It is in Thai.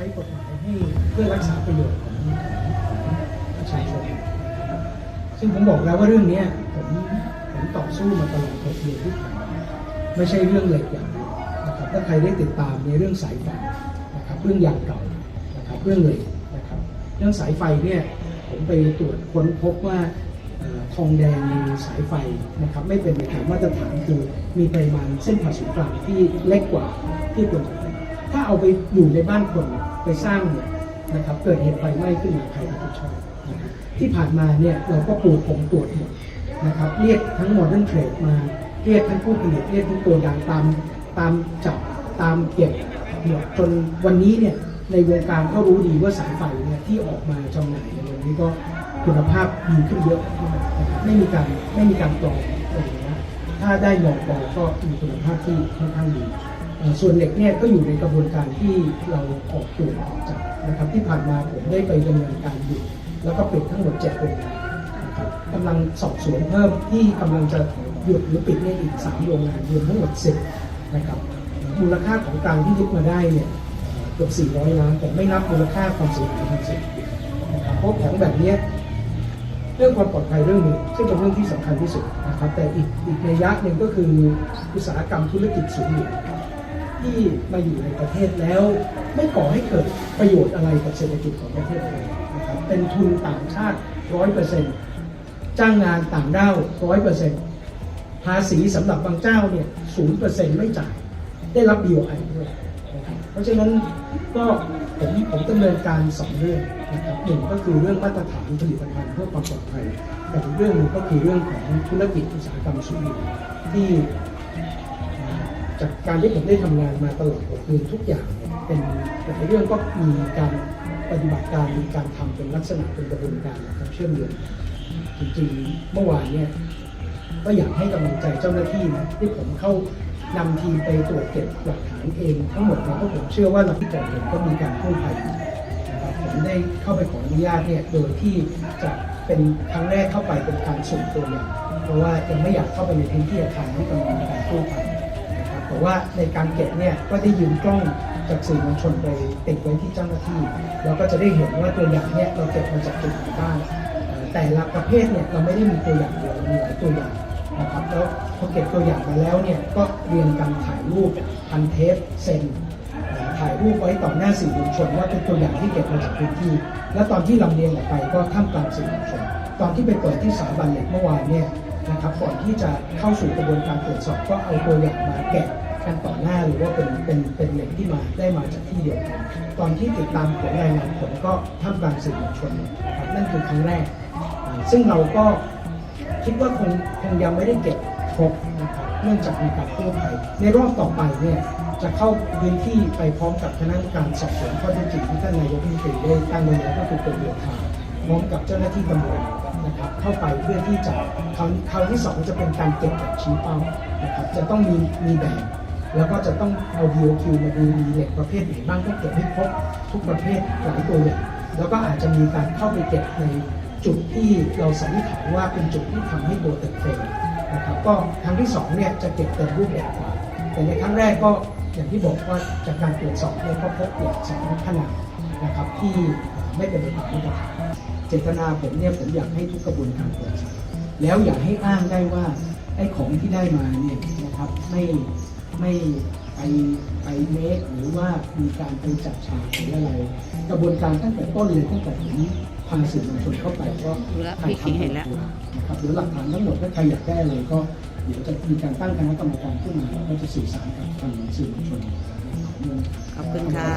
ใช้กฎหมายให้เพื่อรักษาประโยชน์ของของประชาชนซึ่งผมบอกแล้วว่าเรื่องนี้ผมผมต่อสู้มาตลอดหกเดือนที่ผ่านมไม่ใช่เรื่องเหล็กอย่างเดียวนะครับถ้าใครได้ติดตามในเรื่องสายไฟนะครับเรื่องย่างเก่านะครับเรื่องเล็กนะครับเรื่องสายไฟเนี่ยผมไปตรวจค้นพบว่าทองแดงในสายไฟนะครับไม่เป็นไปตามมาตรฐานคือมีปริมาณเส้นผ่าศูนย์กลางที่เล็กกว่าที่ควรจะถ้าเอาไปอยู่ในบ้านคน ไปสร้างเนี่ยนะครับเกิดเหตุไฟไหม้ขึ้นมาใครรับผิดชอบที่ผ่านมาเนี่ยเราก็ปูผมตรวจหมดนะครับเรียกทั้งโมเดิร์นเทรดมาเรียกทั้งผู้ผลิตเรียกทั้งตัวดังตามตามจับตามเก็บหมดจนวันนี้เนี่ยในวงการก็รู้ดีว่าสายไฟเนี่ยที่ออกมาจำหน่ายในวันนี้ก็คุณภาพดีขึ้นเยอะมากนะครับไม่มีการไม่มีการปลอมอะไรนะถ้าได้หลอกปลอมก็มีคุณภาพที่ค่อนข้างดี ส่วนเหล็กเนี่ยก็อยู่ในกระบวนการที่เราออกตรวจออกจับนะครับที่ผ่านมาผมได้ไปดำเนินการอยู่ แล้วก็ปิดทั้งหมด7โรงงานนะครับกำลังสอบสวนเพิ่มที่กำลังจะหยุดหรือปิดเนี่ยอีก3โรงงานรวมทั้งหมด10นะครับมูลค่าของกลางที่ยึดมาได้เนี่ยเกือบ400 ล้านแต่ไม่นับมูลค่าความเสียหายทางเศรษฐกิจนะครับเพราะของแบบนี้เรื่องความปลอดภัยเรื่องหนึ่งซึ่งเป็นเรื่องที่สำคัญที่สุดนะครับแต่อีกอีกระยะหนึ่งก็คืออุตสาหกรรมธุรกิจสูงเหรียญ ที่มาอยู่ในประเทศแล้ว ไม่ก่อให้เกิดประโยชน์อะไรกับเศรษฐกิจของประเทศเลยนะครับเป็นทุนต่างชาติร้อยเปอร์เซ็นต์จ้างงานต่างด้าวร้อยเปอร์เซ็นต์ภาษีสำหรับบางเจ้าเนี่ยศูนย์เปอร์เซ็นต์ไม่จ่ายได้รับ BOI ด้วยนะครับเพราะฉะนั้นก็ผมผมดำเนินการสองเรื่องนะครับหนึ่งก็คือเรื่องมาตรฐานผลิตภัณฑ์เพื่อความปลอดภัยแต่อีกเรื่องหนึ่งก็คือเรื่องของธุรกิจอุตสาหกรรมสุริที่ จากการที่ผมได้ทำงานมาตลอด6เดือทุกอย่างเป็นแต่เรื่องก็มีการปฏิบัติการมีการทำเป็นลักษณะเป็นกระบวนการนะครับเชื่อมโยงจริงๆเมื่อวานเนี่ยก็อยากให้กำลังใจเจ้าหน้าที่นะที่ผมเข้านำทีมไปตรวจเก็บหลักฐานเองทั้งหมดนี่ยเพราะผมเชื่อว่าหลักที่เกิดเหตุก็มีการกู้ภัยนะครับผมได้เข้าไปขออนุญาตเนี่ยโดยที่จะเป็นครั้งแรกเข้าไปเป็นการสุ่มตัวอย่างเพราะว่ายังไม่อยากเข้าไปในพื้นที่อาคารที่กำลังมีการกู้ภัย ว่าในการเก็บเนี่ยก็ได้ยืมกล้องจากสื่อมวลชนไปติดไว้ที่เจ้าหน้าที่ เราก็จะได้เห็นว่าตัวอย่างเนี่ยเราเก็บมาจากจุดไหนบ้างแต่ละประเภทเนี่ยเราไม่ได้มีตัวอย่างเดียวมีหลายตัวอย่างนะครับแล้วพอเก็บตัวอย่างมาแล้วเนี่ยก็เรียนกันถ่ายรูปพันเทปเซ็นถ่ายรูปไว้ต่อหน้าสื่อมวลชนว่าเป็นตัวอย่างที่เก็บมาจากพื้นที่ และตอนที่ลำเลียงออกไปก็ท่ามกลางสื่อมวลชน ตอนที่ไปเปิดที่สถาบันเหล็กเมื่อวานเนี่ยนะครับก่อนที่จะเข้าสู่กระบวนการตรวจสอบก็เอาตัวอย่างมาแกะ กันต่อหน้าหรือว่าเป็นเป็นเป็นเหล็กที่มาได้มาจากที่เดียวกันตอนที่ติดตามผลรายงานผลก็ท่ามกลางสื่อมวลชนนะครับนั่นคือครั้งแรก ซึ่งเราก็คิดว่าคงคงยังไม่ได้เก็บครบนะครับเนื่องจากมีการกู้ภัยในรอบต่อไปเนี่ยจะเข้าพื้นที่ไปพร้อมกับคณะกรรมการสอบสวนข้อเท็จจริงที่ท่านนายกรัฐมนตรีได้ตั้งไว้แล้วก็คือเป็นเดียวทางพร้อมกับเจ้าหน้าที่ตำรวจนะครับเข้าไปเพื่อที่จะคราวคราวที่สองจะเป็นการเก็บแบบชี้เป้านะครับจะต้องมีมีแบบ แล้วก็จะต้องเอา DOQ มาดูมีเหล็กประเภทไหนบ้างต้องเก็บให้ครบทุกประเภทหลายตัวอย่างแล้วก็อาจจะมีการเข้าไปเก็บในจุดที่เราสันนิษฐานว่าเป็นจุดที่ทำให้ตัวเติบโตนะครับก็ครั้งที่สองเนี่ยจะเก็บเต็มรูปแบบกว่าแต่ในครั้งแรกก็อย่างที่บอกว่าจากการตรวจสอบเนี่ยก็พบเหล็กสองขนาดนะครับที่ไม่เป็นไปตามมาตรฐานเจตนาผมเนี่ยผมอยากให้ทุกกระบวนการโปร่งใสแล้วอย่าให้อ้างได้ว่าไอ้ของที่ได้มาเนี่ยนะครับไม่ ไม่ไปไปเมคหรือว่ามีการไปจัดฉากหรืออะไร กระบวนการตั้งแต่ต้นเลยตั้งแต่ผมพาสื่อมวลชนเข้าไปก็ดูแล้วถ่ายพี่ขิงเห็นแล้วนะครับเดี๋ยวหลักฐานทั้งหมดถ้าใครอยากได้อะไรก็เดี๋ยวจะมีการตั้งคณะกรรมการขึ้นมาแล้วก็จะสื่อสารกับทางสื่อมวลชนขอบคุณค่ะ